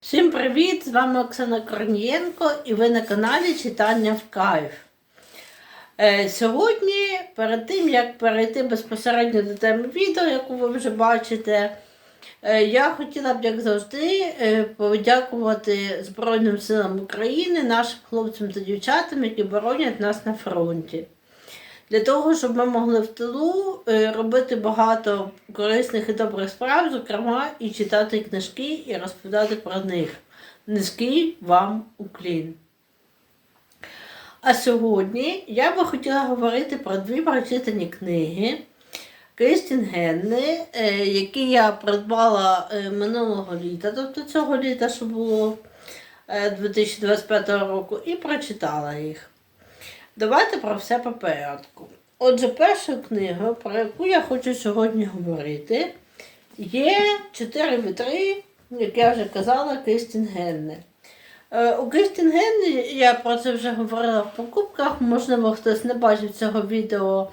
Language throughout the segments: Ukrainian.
Всім привіт! З вами Оксана Корнієнко і ви на каналі Читання в Кайф. Е, сьогодні, перед тим як перейти безпосередньо до теми відео, яку ви вже бачите, е, я хотіла б, як завжди, е, подякувати Збройним силам України, нашим хлопцям та дівчатам, які боронять нас на фронті. Для того, щоб ми могли в тилу е, робити багато корисних і добрих справ, зокрема, і читати книжки і розповідати про них. Низький вам уклін. А сьогодні я би хотіла говорити про дві прочитані книги Крістін Генни, е, які я придбала е, минулого літа, тобто цього літа, що було е, 2025 року, і прочитала їх. Давайте про все по порядку. Отже, першою книгою, про яку я хочу сьогодні говорити, є чотири вітри, як я вже казала, Крістін Генне. Е, У Крістін Генне, я про це вже говорила в покупках, можливо, хтось не бачив цього відео,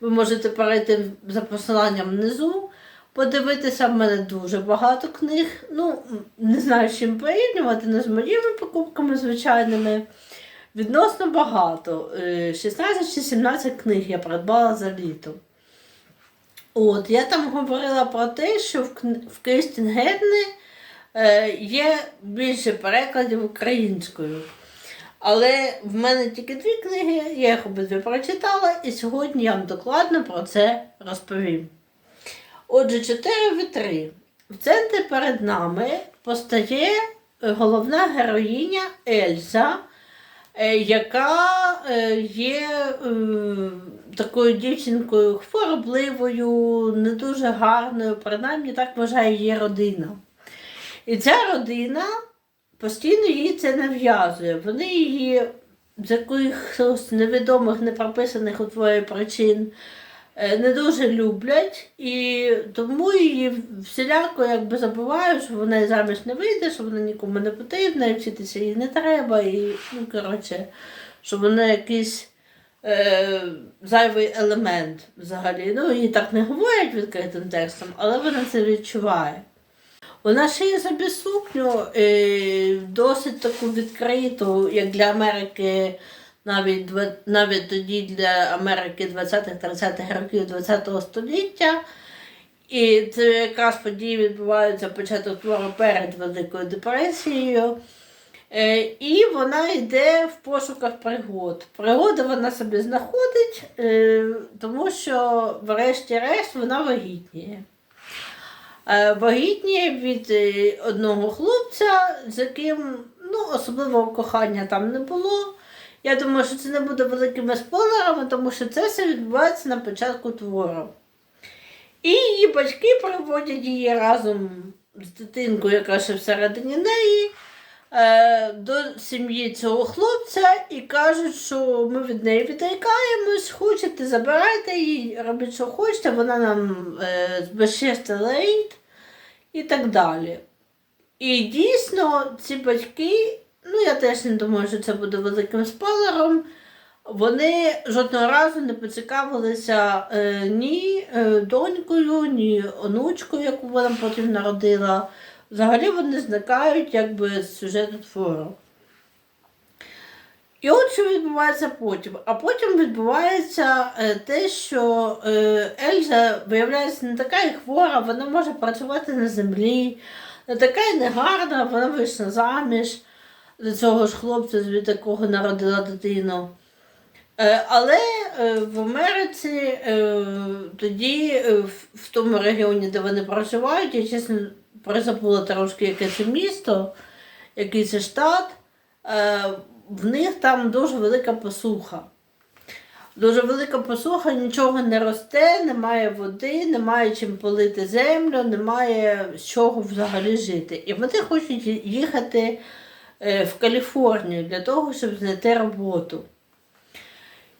ви можете перейти за посиланням внизу. Подивитися в мене дуже багато книг. Ну, не знаю, з чим порівнювати, не з моїми покупками звичайними. Відносно багато. Е, 16 чи 17 книг я придбала за літо. От, я там говорила про те, що в, Генни е, є більше перекладів українською. Але в мене тільки дві книги, я їх обидві прочитала, і сьогодні я вам докладно про це розповім. Отже, 4 вітри. В центрі перед нами постає е, головна героїня Ельза, е, яка е, є е, такою дівчинкою хворобливою, не дуже гарною, принаймні так вважає її родина. І ця родина постійно їй це нав'язує. Вони її з якихось невідомих, непрописаних у твоїй причин е, не дуже люблять, і тому її всіляко якби забувають, що вона і заміж не вийде, що вона нікому не потрібна, і вчитися їй не треба, і, ну, коротше, що вона якийсь е, зайвий елемент взагалі. Ну, їй так не говорять відкритим текстом, але вона це відчуває. Вона шиє собі сукню е, досить таку відкриту, як для Америки, навіть, навіть тоді для Америки 20-30-х років ХХ століття. І це якраз події відбуваються початок твору перед Великою депресією. Е, і вона йде в пошуках пригод. Пригоди вона собі знаходить, е, тому що, врешті-решт, вона вагітніє. Е, Вагітніє від одного хлопця, з яким ну, особливого кохання там не було. Я думаю, що це не буде великими спойлерами, тому що це все відбувається на початку твору. І її батьки приводять її разом з дитинкою, яка ще всередині неї, е, до сім'ї цього хлопця і кажуть, що ми від неї відрікаємось, хочете, забирайте її, робіть, що хочете, вона нам е, безчестилить і так далі. І дійсно ці батьки, ну я теж не думаю, що це буде великим спойлером. Вони жодного разу не поцікавилися е, ні е, донькою, ні онучкою, яку вона потім народила. Взагалі вони зникають якби з сюжету твору. І от що відбувається потім. А потім відбувається е, те, що е, Ельза виявляється не така і хвора, вона може працювати на землі, не така і негарна, вона вийшла заміж за цього ж хлопця, від якого народила дитину. Е, Але е, в Америці е, тоді, в- тому регіоні, де вони проживають, я чесно призабула трошки, яке це місто, який це штат, в них там дуже велика посуха. Дуже велика посуха, нічого не росте, немає води, немає чим полити землю, немає з чого взагалі жити. І вони хочуть їхати в Каліфорнію для того, щоб знайти роботу.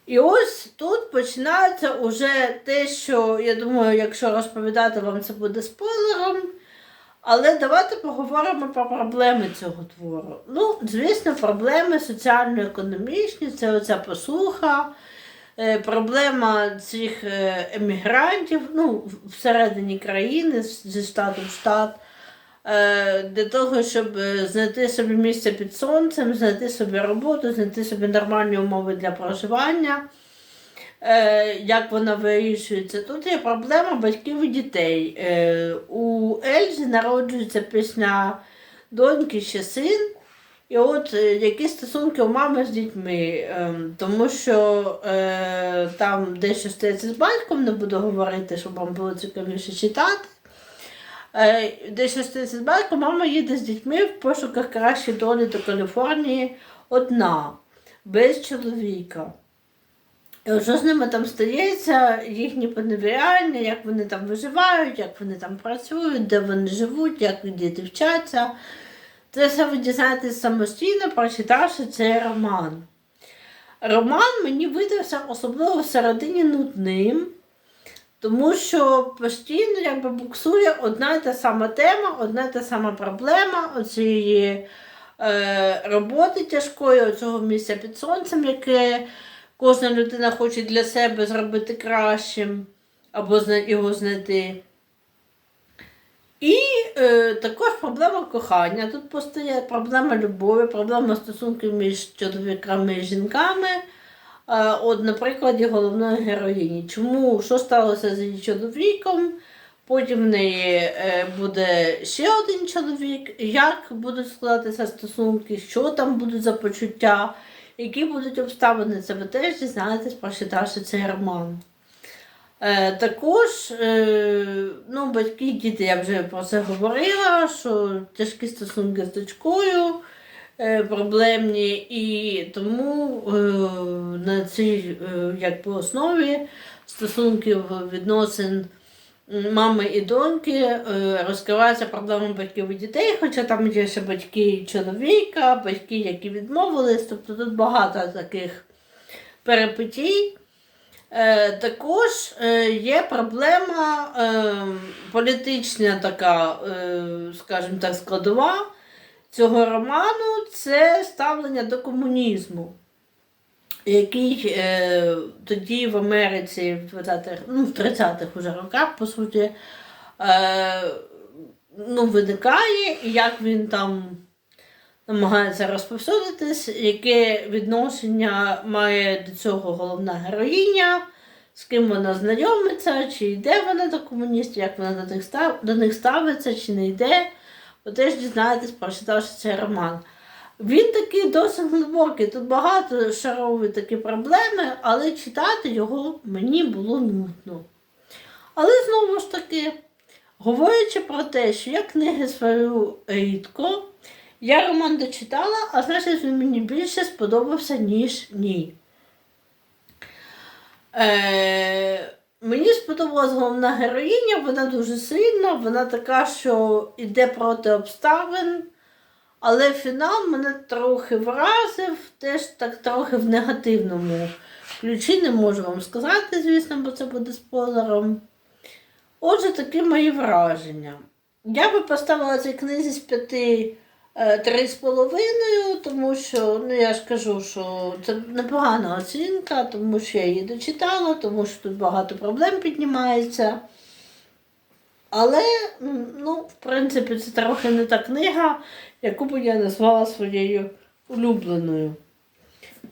І ось тут починається уже те, що я думаю, якщо розповідати вам це буде спойлером. Але давайте поговоримо про проблеми цього твору. Ну, звісно, проблеми соціально-економічні, це оця посуха, е, проблема цих е, емігрантів ну, всередині країни зі штату в штат. Е, для того, щоб е, знайти собі місце під сонцем, знайти собі роботу, знайти собі нормальні умови для проживання. Е, як вона вирішується? Тут є проблема батьків і дітей. У Ельзі народжується після доньки ще син. І от які стосунки у мами з дітьми, тому що там дещо стається з батьком, не буду говорити, щоб вам було цікавіше читати. Е, дещо стається з батьком, мама їде з дітьми в пошуках кращої долі до Каліфорнії одна, без чоловіка. І що з ними там стається, їхні поневіряння, як вони там виживають, як вони там працюють, де вони живуть, як діти вчаться. Це все ви дізнаєтесь самостійно, прочитавши цей роман. Роман мені видався особливо всередині нудним, тому що постійно якби буксує одна і та сама тема, одна і та сама проблема оцієї е, роботи тяжкої, оцього місця під сонцем, яке кожна людина хоче для себе зробити кращим або його знайти. І е, також проблема кохання. Тут постає проблема любові, проблема стосунків між чоловіками і жінками. От, на прикладі головної героїні. Чому що сталося з її чоловіком? Потім в неї е, буде ще один чоловік. Як будуть складатися стосунки, що там будуть за почуття, які будуть обставини, це ви теж дізнаєтесь, прочитавши цей роман. Е, також е, ну, батьки діти, я вже про це говорила, що тяжкі стосунки з дочкою проблемні, і тому е, на цій е, якби, основі стосунків відносин мами і доньки е, розкривається проблема батьків і дітей, хоча там є ще батьки чоловіка, батьки, які відмовились, тобто тут багато таких перипетій. Е, також е, є проблема е, політична така, е, скажімо так, складова цього роману це ставлення до комунізму, який е, тоді в Америці в 20-х, ну, в 30-х уже роках, по суті, е, ну, виникає, і як він там намагається розповсюдитись, яке відношення має до цього головна героїня, з ким вона знайомиться, чи йде вона до комуністів, як вона до них, до них ставиться, чи не йде. Ви теж дізнаєтесь, прочитавши цей роман. Він такий досить глибокий, тут багато шарові такі проблеми, але читати його мені було нудно. Але знову ж таки, говорячи про те, що я книги свою рідко, я роман дочитала, а значить він мені більше сподобався, ніж ні. Е, мені сподобалась головна героїня, вона дуже сильна, вона така, що йде проти обставин. Але фінал мене трохи вразив, теж так трохи в негативному ключі, не можу вам сказати, звісно, бо це буде спойлером. Отже, такі мої враження. Я би поставила цій книзі з п'яти три з половиною, тому що, ну я ж кажу, що це непогана оцінка, тому що я її дочитала, тому що тут багато проблем піднімається. Але, ну, в принципі, це трохи не та книга, яку б я назвала своєю улюбленою.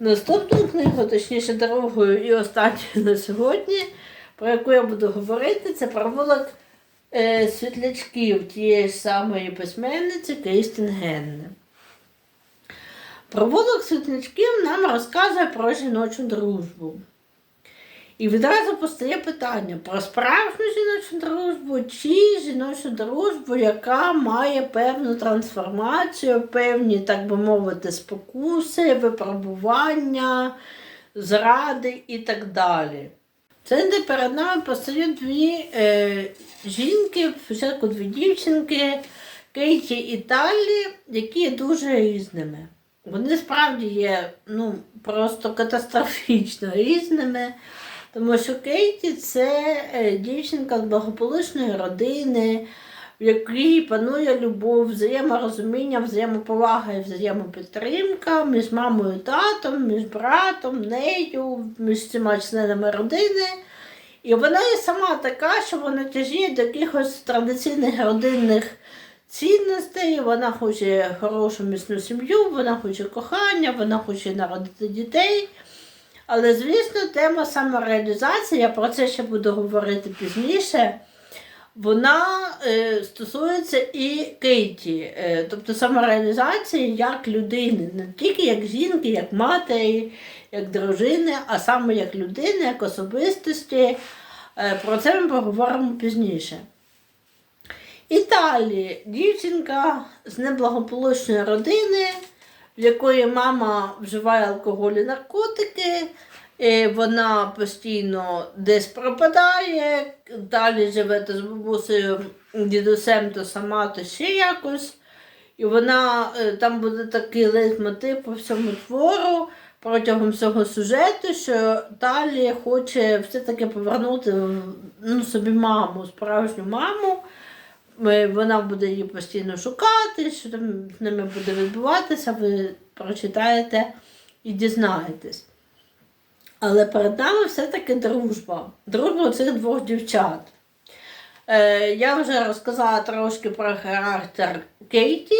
Наступну книгу, точніше, другою і останньою на сьогодні, про яку я буду говорити, це провулок е, світлячків тієї ж самої письменниці Крістін Генне. Провулок світлячків нам розказує про жіночу дружбу. І відразу постає питання про справжню жіночу дружбу чи жіночу дружбу, яка має певну трансформацію, певні, так би мовити, спокуси, випробування, зради і так далі. Це перед нами постають дві е, жінки, спочатку дві дівчинки, Кейті і Таллі, які є дуже різними. Вони справді є ну, просто катастрофічно різними. Тому що Кейті це е, дівчинка з благополучної родини, в якій панує любов, взаєморозуміння, взаємоповага і взаємопідтримка між мамою і татом, між братом, нею, між всіма членами родини. І вона є сама така, що вона тяжіє до якихось традиційних родинних цінностей, вона хоче хорошу міцну сім'ю, вона хоче кохання, вона хоче народити дітей. Але, звісно, тема самореалізації, я про це ще буду говорити пізніше. Вона е, стосується і Кейті, е, тобто самореалізації як людини, не тільки як жінки, як матері, як дружини, а саме як людини, як особистості. Е, про це ми поговоримо пізніше. Італії дівчинка з неблагополучної родини, в якої мама вживає алкоголь і наркотики. Вона постійно десь пропадає, далі живе з бабусею, дідусем, то сама, то ще якось. І вона е, там буде такий лейтмотив по всьому твору протягом всього сюжету, що Талі хоче все-таки повернути ну, собі маму, справжню маму. Вона буде її постійно шукати, що там з ними буде відбуватися, ви прочитаєте і дізнаєтесь. Але перед нами все-таки дружба. Дружба цих двох дівчат. Е, я вже розказала трошки про характер Кейті.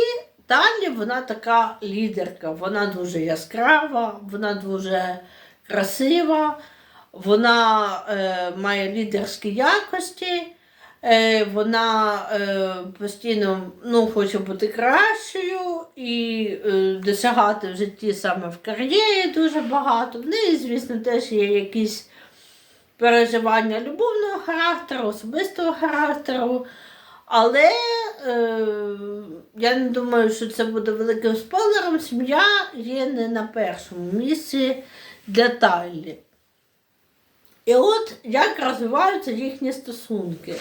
Далі вона така лідерка, вона дуже яскрава, вона дуже красива, вона е, має лідерські якості, вона е, постійно ну, хоче бути кращою і е, досягати в житті саме в кар'єрі дуже багато. В неї, звісно, теж є якісь переживання любовного характеру, особистого характеру. Але е, я не думаю, що це буде великим спойлером. Сім'я є не на першому місці для Тайлі. І от як розвиваються їхні стосунки.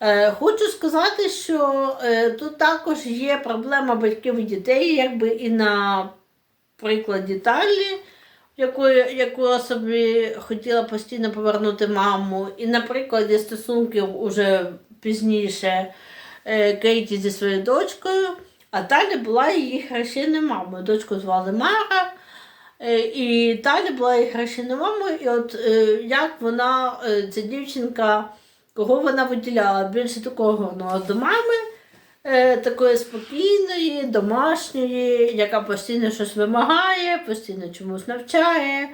Е, хочу сказати, що е, тут також є проблема батьків і дітей, якби і на прикладі Тайлі, якої, яку я собі хотіла постійно повернути маму, і на прикладі стосунків уже пізніше е, Кейті зі своєю дочкою, а Таля була її хрещеною мамою. Дочку звали Мара. І Таля була її хрещеною мамою, і от як вона, ця дівчинка, кого вона виділяла більше такого ну, до мами, е, такої спокійної, домашньої, яка постійно щось вимагає, постійно чомусь навчає.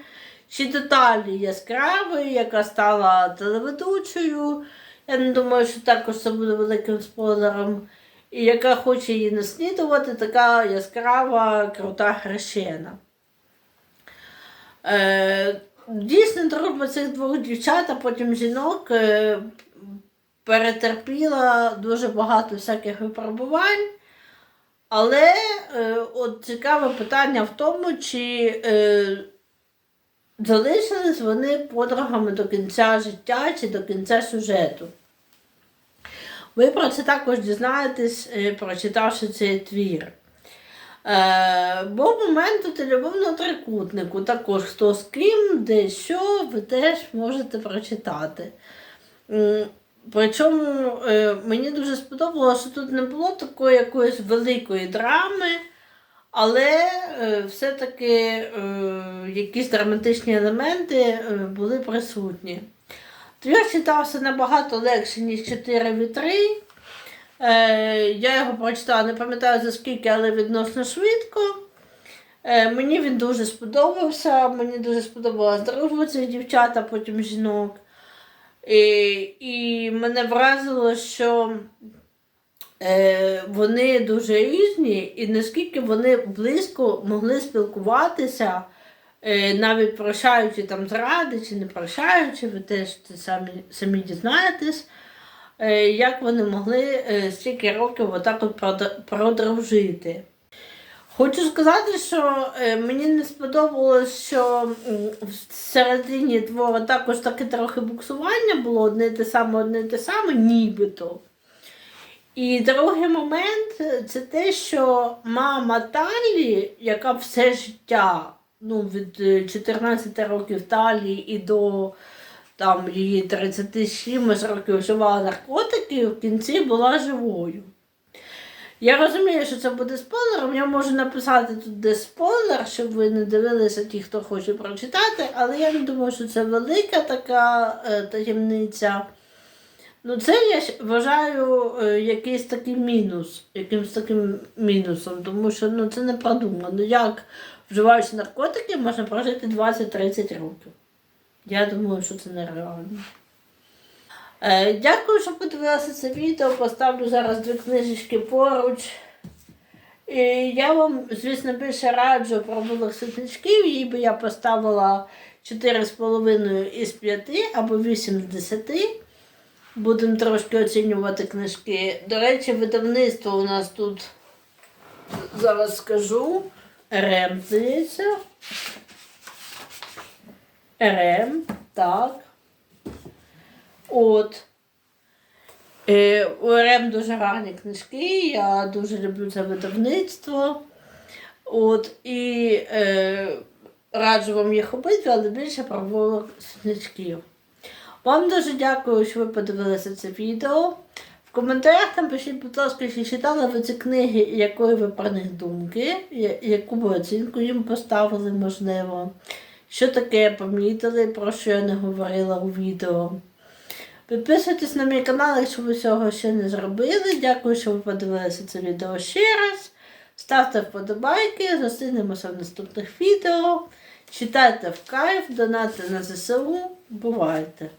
Чи до Талі яскравої, яка стала телеведучою. Я не думаю, що також це буде великим спойлером. І яка хоче її наслідувати, така яскрава, крута хрещена. Е, дійсно, дружба цих двох дівчат, а потім жінок е, перетерпіла дуже багато всяких випробувань. Але е, от цікаве питання в тому, чи е, залишились вони подругами до кінця життя чи до кінця сюжету. Ви про це також дізнаєтесь, е, прочитавши цей твір. Е, був момент у любовного трикутнику, також хто з ким, де що, ви теж можете прочитати. Причому е, мені дуже сподобалося, що тут не було такої якоїсь великої драми, але е, все-таки е, якісь драматичні елементи були присутні. Твір читався набагато легше, ніж 4 вітри. Я його прочитала, не пам'ятаю за скільки, але відносно швидко. Мені він дуже сподобався, мені дуже сподобалась дружба цих дівчат, а потім жінок. І, і мене вразило, що е, вони дуже різні, і наскільки вони близько могли спілкуватися, е, навіть прощаючи там зради чи не прощаючи, ви теж самі, самі дізнаєтесь, е, як вони могли е, стільки років отак от продружити. Хочу сказати, що е, мені не сподобалось, що в середині твору також таке трохи буксування було одне те саме, одне те саме, нібито. І другий момент е, це те, що мама Талі, яка все життя, ну, від е, 14 років Талі і до там, її 30 років вживала наркотики, в кінці була живою. Я розумію, що це буде спойлером. Я можу написати тут де спойлер, щоб ви не дивилися ті, хто хоче прочитати, але я не думаю, що це велика така е, таємниця. Ну, це я вважаю е, якийсь такий мінус, якимсь таким мінусом, тому що ну, це не продумано. Як вживаючи наркотики, можна прожити 20-30 років. Я думаю, що це нереально. Е, дякую, що подивилися це відео. Поставлю зараз дві книжечки поруч. І я вам, звісно, більше раджу про булих світлячків. Їй би я поставила 4,5 із 5 або 8 з 10. Будемо трошки оцінювати книжки. До речі, видавництво у нас тут зараз скажу. РМ, здається. РМ, так. От. Е, у РМ дуже гарні книжки, я дуже люблю це видавництво. От, і е, раджу вам їх обидві, але більше про світлячків. Вам дуже дякую, що ви подивилися це відео. В коментарях там пишіть, будь ласка, чи читали ви ці книги, якої ви про них думки, яку ви оцінку їм поставили, можливо. Що таке помітили, про що я не говорила у відео. Підписуйтесь на мій канал, якщо ви цього ще не зробили. Дякую, що ви подивилися це відео ще раз. Ставте вподобайки, зустрінемося в наступних відео. Читайте в кайф, донати на ЗСУ. Бувайте!